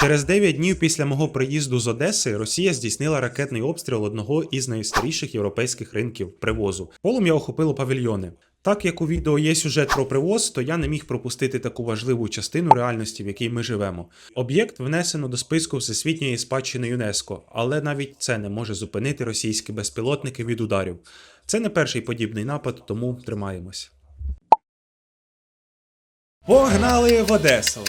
Через 9 днів після мого приїзду з Одеси Росія здійснила ракетний обстріл одного із найстаріших європейських ринків привозу. Полум'я охопило павільйони. Так як у відео є сюжет про привоз, то я не міг пропустити таку важливу частину реальності, в якій ми живемо. Об'єкт внесено до списку Всесвітньої спадщини ЮНЕСКО, але навіть це не може зупинити російські безпілотники від ударів. Це не перший подібний напад, тому тримаємось. Погнали в Одесу!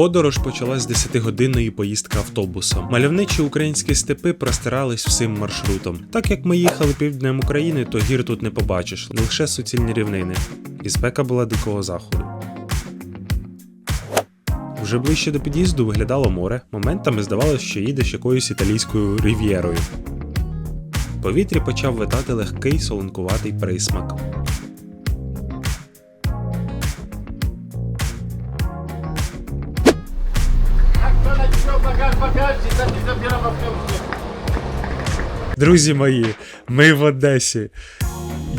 Подорож почалась з 10-годинної поїздки автобусом. Мальовничі українські степи простирались всім маршрутом. Так як ми їхали півднем України, то гір тут не побачиш, лише суцільні рівнини. І спека була дикого заходу. Вже ближче до під'їзду виглядало море. Моментами здавалося, що їдеш якоюсь італійською рів'єрою. В повітрі почав витати легкий солонкуватий присмак. Друзі мої, ми в Одесі.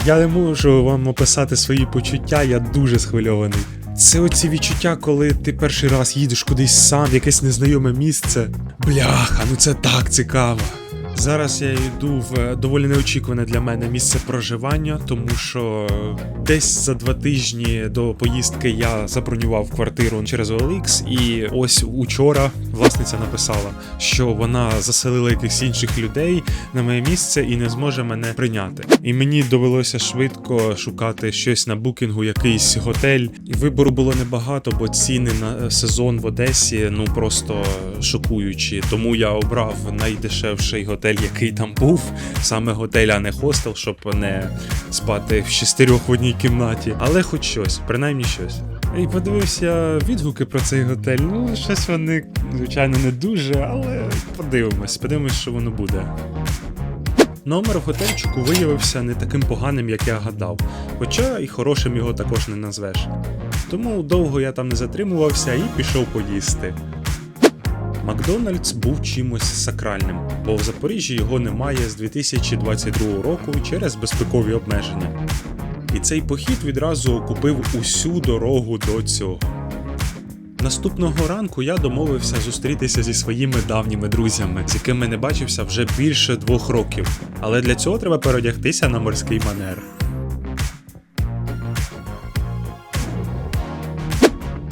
Я не можу вам описати свої почуття, я дуже схвильований. Це оці відчуття, коли ти перший раз їдеш кудись сам, в якесь незнайоме місце. Бляха, ну це так цікаво. Зараз я йду в е, доволі неочікуване для мене місце проживання, тому що десь за два тижні до поїздки я забронював квартиру через OLX, і ось учора власниця написала, що вона заселила якихось інших людей на моє місце і не зможе мене прийняти. І мені довелося швидко шукати щось на букінгу, якийсь готель. І вибору було небагато, бо ціни на сезон в Одесі ну просто шокуючі. Тому я обрав найдешевший готель, який там був. Саме готель, а не хостел, щоб не спати в шестерьох в одній кімнаті. Але хоч щось, принаймні щось. І подивився відгуки про цей готель. Ну, щось вони, звичайно, не дуже, але подивимось, подивимось, що воно буде. Номер в готельчику виявився не таким поганим, як я гадав, хоча і хорошим його також не назвеш. Тому довго я там не затримувався і пішов поїсти. Макдональдс був чимось сакральним, бо в Запоріжжі його немає з 2022 року через безпекові обмеження. І цей похід відразу окупив усю дорогу до цього. Наступного ранку я домовився зустрітися зі своїми давніми друзями, з якими не бачився вже більше двох років. Але для цього треба переодягтися на морський манер.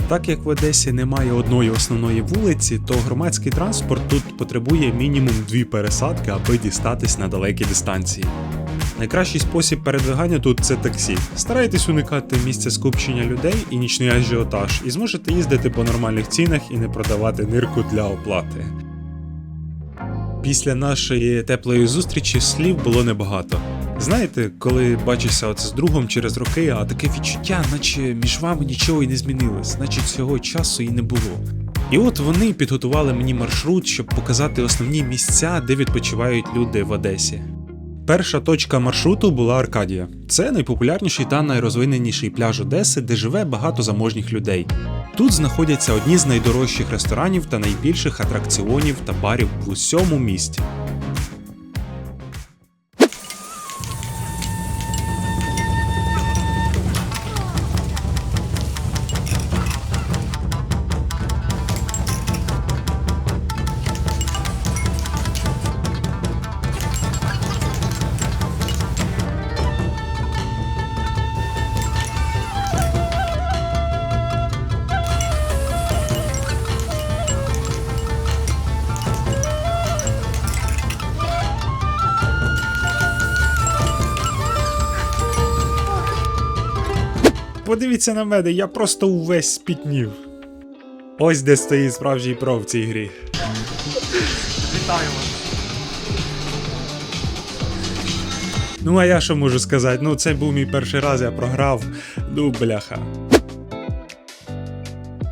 Так як в Одесі немає одної основної вулиці, то громадський транспорт тут потребує мінімум дві пересадки, аби дістатись на далекі дистанції. Найкращий спосіб передвигання тут це таксі. Старайтесь уникати місця скупчення людей і нічний ажіотаж, і зможете їздити по нормальних цінах і не продавати нирку для оплати. Після нашої теплої зустрічі слів було небагато. Знаєте, коли бачишся оце з другом через роки, а таке відчуття, наче між вами нічого і не змінилось, наче цього часу і не було. І от вони підготували мені маршрут, щоб показати основні місця, де відпочивають люди в Одесі. Перша точка маршруту була Аркадія. Це найпопулярніший та найрозвиненіший пляж Одеси, де живе багато заможніх людей. Тут знаходяться одні з найдорожчих ресторанів та найбільших атракціонів та барів в усьому місті. Подивіться на мене, я просто увесь спітнів. Ось де стоїть справжній про в цій грі. Вітаємо. Ну, а я що можу сказати? Ну, це був мій перший раз, я програв. Ну, бляха.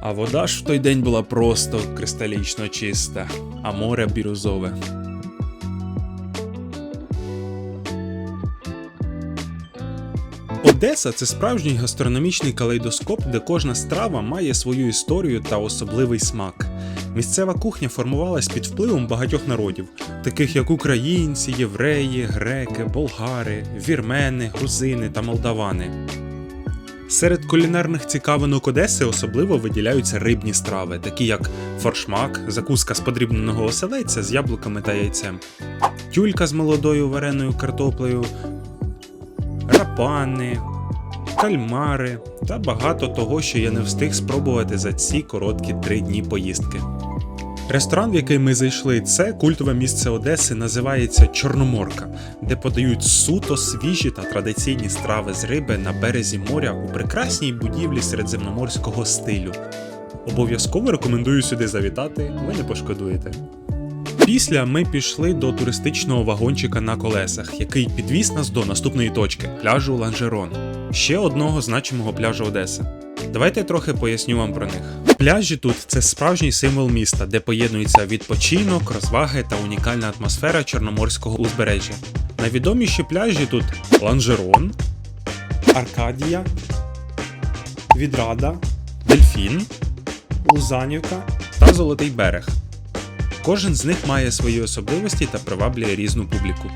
А вода ж в той день була просто кристалічно чиста, а море бірюзове. Одеса це справжній гастрономічний калейдоскоп, де кожна страва має свою історію та особливий смак. Місцева кухня формувалась під впливом багатьох народів, таких як українці, євреї, греки, болгари, вірмени, грузини та молдавани. Серед кулінарних цікавинок Одеси особливо виділяються рибні страви, такі як форшмак, закуска з подрібненого оселедця з яблуками та яйцем, тюлька з молодою вареною картоплею, рапани, кальмари та багато того, що я не встиг спробувати за ці короткі три дні поїздки. Ресторан, в який ми зайшли, це культове місце Одеси, називається Чорноморка, де подають суто свіжі та традиційні страви з риби на березі моря у прекрасній будівлі середземноморського стилю. Обов'язково рекомендую сюди завітати, ви не пошкодуєте. Після ми пішли до туристичного вагончика на колесах, який підвіз нас до наступної точки пляжу Ланжерон, ще одного значимого пляжу Одеси. Давайте я трохи поясню вам про них. Пляжі тут це справжній символ міста, де поєднується відпочинок, розваги та унікальна атмосфера чорноморського узбережжя. Найвідоміші пляжі тут Ланжерон, Аркадія, Відрада, Дельфін, Лузанівка та Золотий берег. Кожен з них має свої особливості та приваблює різну публіку.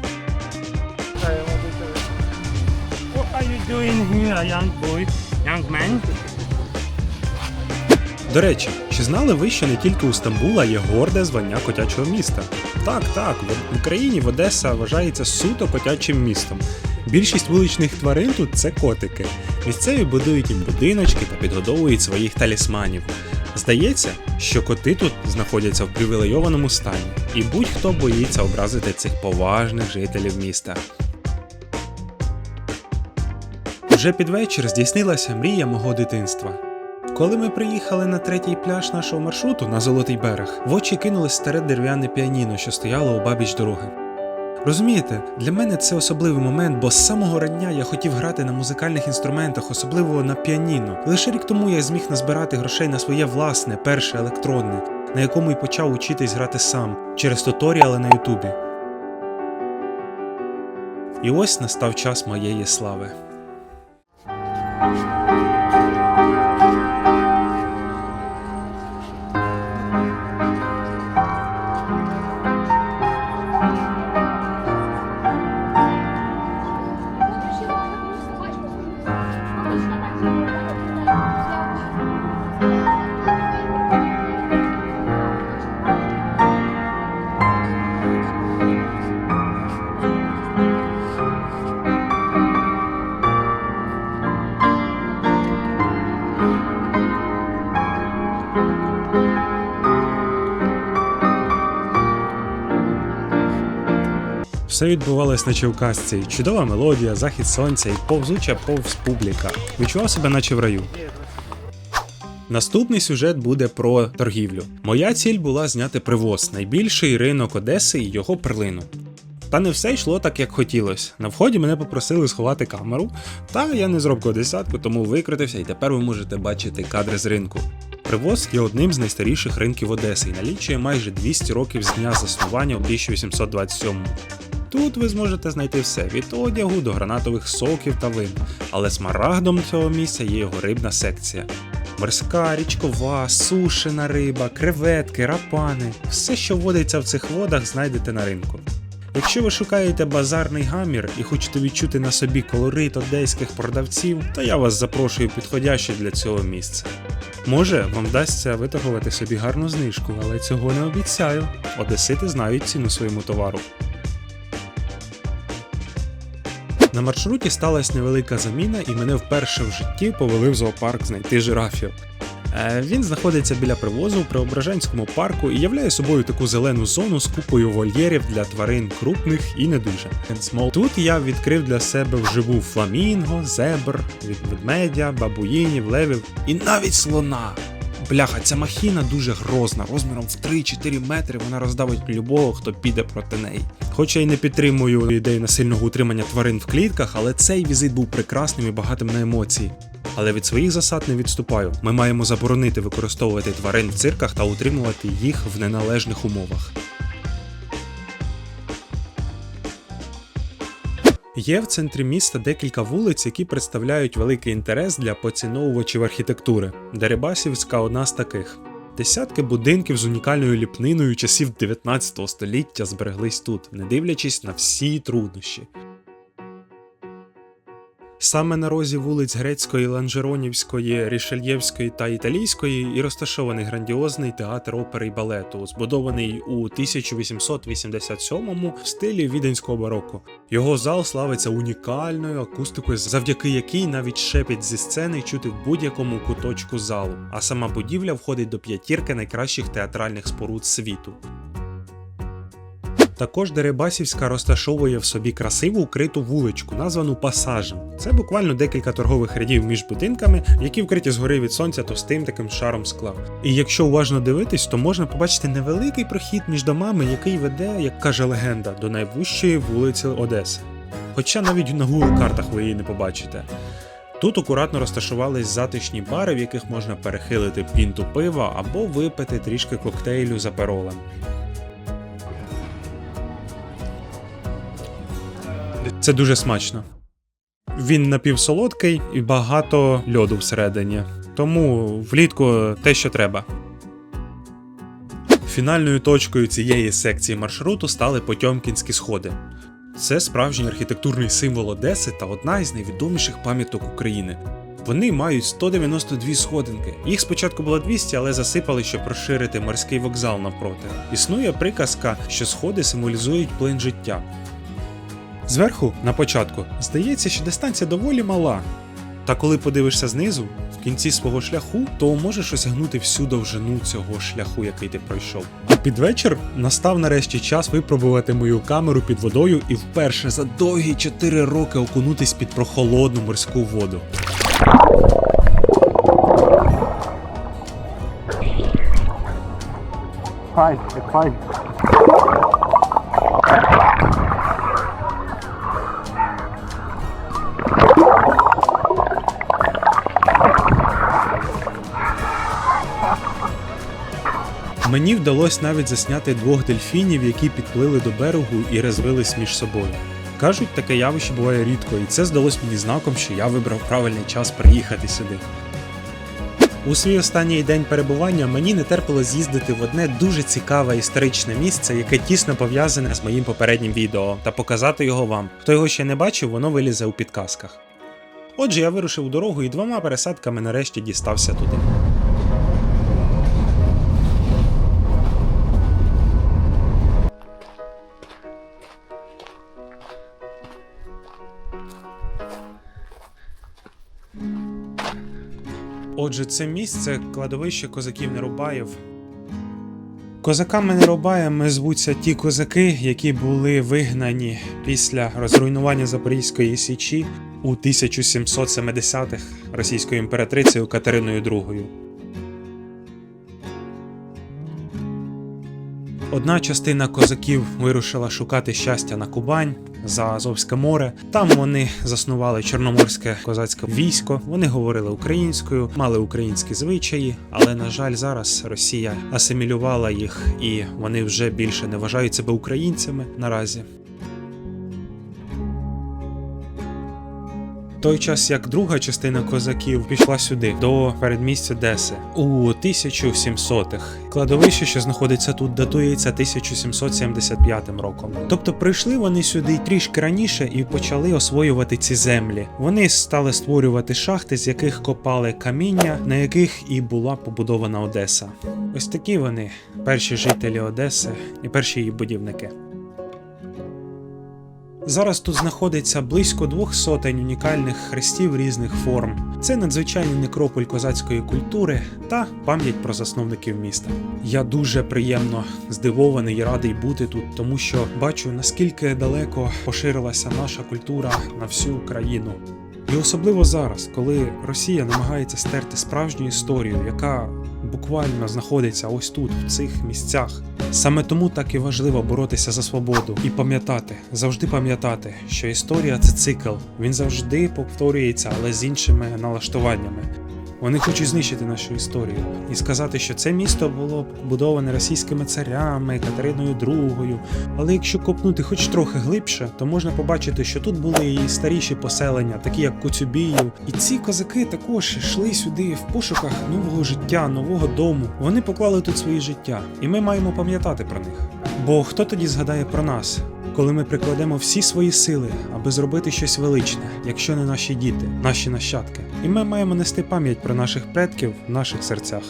До речі, чи знали ви, що не тільки у Стамбула є горде звання котячого міста? Так, так, в Україні в Одеса вважається суто котячим містом. Більшість вуличних тварин тут це котики. Місцеві будують їм будиночки та підгодовують своїх талісманів. Здається, що коти тут знаходяться в привілейованому стані, і будь-хто боїться образити цих поважних жителів міста. Вже під вечір здійснилася мрія мого дитинства. Коли ми приїхали на третій пляж нашого маршруту на Золотий берег, в очі кинулось старе дерев'яне піаніно, що стояло у бабіч дороги. Розумієте, для мене це особливий момент, бо з самого рання я хотів грати на музикальних інструментах, особливо на піаніно. Лише рік тому я зміг назбирати грошей на своє власне, перше електронне, на якому й почав учитись грати сам через туторіали на Ютубі. І ось настав час моєї слави. Все відбувалось наче в казці. Чудова мелодія, захід сонця і повзуча повз публіка. Відчував себе наче в раю. Наступний сюжет буде про торгівлю. Моя ціль була зняти привоз, найбільший ринок Одеси і його перлину. Та не все йшло так, як хотілося. На вході мене попросили сховати камеру, та я не зробив десятку, тому викрутився, і тепер ви можете бачити кадри з ринку. Привоз є одним з найстаріших ринків Одеси і налічує майже 200 років з дня заснування у 1827 Тут ви зможете знайти все від одягу до гранатових соків та вин, але смарагдом цього місця є його рибна секція. Морська, річкова, сушена риба, креветки, рапани все, що водиться в цих водах, знайдете на ринку. Якщо ви шукаєте базарний гамір і хочете відчути на собі колорит одеських продавців, то я вас запрошую підходяще для цього місце. Може, вам вдасться виторгувати собі гарну знижку, але цього не обіцяю. Одесити знають ціну своєму товару. На маршруті сталася невелика заміна, і мене вперше в житті повели в зоопарк знайти жирафів. Е, Він знаходиться біля привозу в Преображенському парку і являє собою таку зелену зону з купою вольєрів для тварин крупних і не дуже. Тут я відкрив для себе вживу фламінго, зебр, від ведмедя, бабуїнів, левів і навіть слона. Бляха, ця махіна дуже грозна, розміром в 3-4 метри вона роздавить любого, хто піде проти неї. Хоча й не підтримую ідею насильного утримання тварин в клітках, але цей візит був прекрасним і багатим на емоції. але від своїх засад не відступаю. Ми маємо заборонити використовувати тварин в цирках та утримувати їх в неналежних умовах. Є в центрі міста декілька вулиць, які представляють великий інтерес для поціновувачів архітектури. Дерибасівська одна з таких. Десятки будинків з унікальною ліпниною часів 19 століття збереглись тут, не дивлячись на всі труднощі. Саме на розі вулиць Грецької, Ланжеронівської, Рішельєвської та Італійської і розташований грандіозний театр опери й балету, збудований у 1887-му в стилі віденського бароко. Його зал славиться унікальною акустикою, завдяки якій навіть шепіт зі сцени чути в будь-якому куточку залу, а сама будівля входить до п'ятірки найкращих театральних споруд світу. Також Дерибасівська розташовує в собі красиву укриту вуличку, названу пасажем. Це буквально декілька торгових рядів між будинками, які вкриті згори від сонця товстим таким шаром скла. І якщо уважно дивитись, то можна побачити невеликий прохід між домами, який веде, як каже легенда, до найвищої вулиці Одеси. Хоча навіть на Google картах ви її не побачите. Тут акуратно розташувались затишні бари, в яких можна перехилити пінту пива або випити трішки коктейлю за перолем. Це дуже смачно. Він напівсолодкий і багато льоду всередині. Тому влітку те, що треба. Фінальною точкою цієї секції маршруту стали Потьомкінські сходи. Це справжній архітектурний символ Одеси та одна із найвідоміших пам'яток України. Вони мають 192 сходинки. Їх спочатку було 200, але засипали, щоб розширити морський вокзал навпроти. Існує приказка, що сходи символізують плин життя. Зверху, на початку, здається, що дистанція доволі мала. Та коли подивишся знизу, в кінці свого шляху, то можеш осягнути всю довжину цього шляху, який ти пройшов. А під вечір настав нарешті час випробувати мою камеру під водою і вперше за довгі 4 роки окунутись під прохолодну морську воду. Fine, fine. Мені вдалося навіть засняти двох дельфінів, які підплили до берегу і розвились між собою. Кажуть, таке явище буває рідко, і це здалось мені знаком, що я вибрав правильний час приїхати сюди. У свій останній день перебування мені не терпило з'їздити в одне дуже цікаве історичне місце, яке тісно пов'язане з моїм попереднім відео, та показати його вам. Хто його ще не бачив, воно вилізе у підказках. Отже, я вирушив у дорогу і двома пересадками нарешті дістався туди. Отже, це місце кладовище козаків Нерубаїв. Козаками Нерубаями звуться ті козаки, які були вигнані після розруйнування Запорізької січі у 1770-х російською імператрицею Катериною II. Одна частина козаків вирушила шукати щастя на Кубань за Азовське море. Там вони заснували чорноморське козацьке військо. Вони говорили українською, мали українські звичаї, але на жаль, зараз Росія асимілювала їх, і вони вже більше не вважають себе українцями наразі. Той час як друга частина козаків пішла сюди, до передмістя Деси, у 1700-х. Кладовище, що знаходиться тут, датується 1775 роком. Тобто прийшли вони сюди трішки раніше і почали освоювати ці землі. Вони стали створювати шахти, з яких копали каміння, на яких і була побудована Одеса. Ось такі вони, перші жителі Одеси і перші її будівники. Зараз тут знаходиться близько двох сотень унікальних хрестів різних форм. Це надзвичайний некрополь козацької культури та пам'ять про засновників міста. Я дуже приємно здивований і радий бути тут, тому що бачу наскільки далеко поширилася наша культура на всю Україну. І особливо зараз, коли Росія намагається стерти справжню історію, яка буквально знаходиться ось тут, в цих місцях. Саме тому так і важливо боротися за свободу і пам'ятати, завжди пам'ятати, що історія це цикл. Він завжди повторюється, але з іншими налаштуваннями. Вони хочуть знищити нашу історію і сказати, що це місто було побудоване російськими царями, Катериною II. Але якщо копнути хоч трохи глибше, то можна побачити, що тут були і старіші поселення, такі як Коцюбіїв. І ці козаки також йшли сюди в пошуках нового життя, нового дому. Вони поклали тут своє життя, і ми маємо пам'ятати про них. Бо хто тоді згадає про нас? Коли ми прикладемо всі свої сили, аби зробити щось величне, якщо не наші діти, наші нащадки, і ми маємо нести пам'ять про наших предків в наших серцях.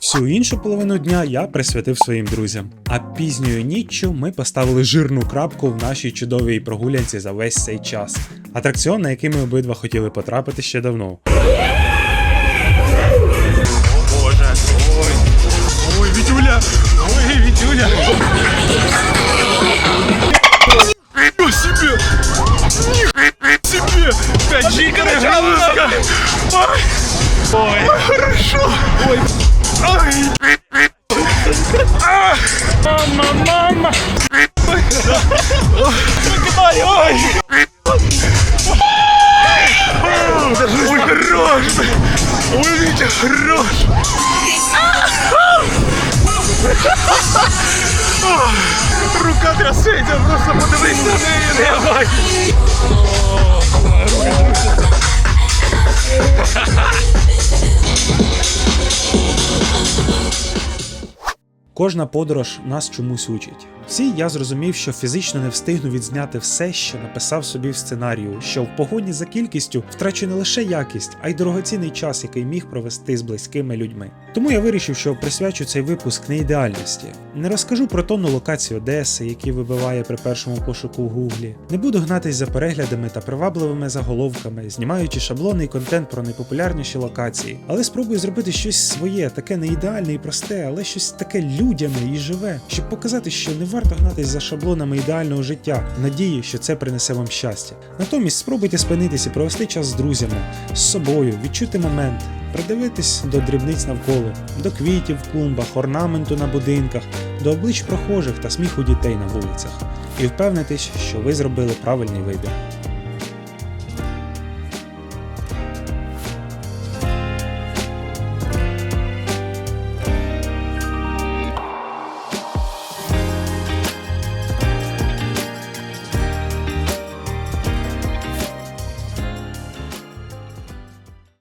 Всю іншу половину дня я присвятив своїм друзям. А пізньою ніччю ми поставили жирну крапку в нашій чудовій прогулянці за весь цей час. Атракціон, на який ми обидва хотіли потрапити ще давно. Ой, Вітюля. О, себе! себе! Таджика началка! Ой, ой, хорошо! Ой, ай! Кожна подорож нас чомусь учить. Всі я зрозумів, що фізично не встигну відзняти все, що написав собі в сценарію, що в погоні за кількістю втрачу не лише якість, а й дорогоцінний час, який міг провести з близькими людьми. Тому я вирішив, що присвячу цей випуск не ідеальності. Не розкажу про тонну локацію Одеси, які вибиває при першому пошуку в гуглі. Не буду гнатись за переглядами та привабливими заголовками, знімаючи шаблонний контент про найпопулярніші локації. Але спробую зробити щось своє, таке не ідеальне і просте, але щось таке людяне і живе, щоб показати, що не варто гнатись за шаблонами ідеального життя, в надії, що це принесе вам щастя. Натомість спробуйте спинитися провести час з друзями, з собою, відчути момент, придивитись до дрібниць навколо, до квітів в клумбах, орнаменту на будинках, до облич прохожих та сміху дітей на вулицях. І впевнитись, що ви зробили правильний вибір.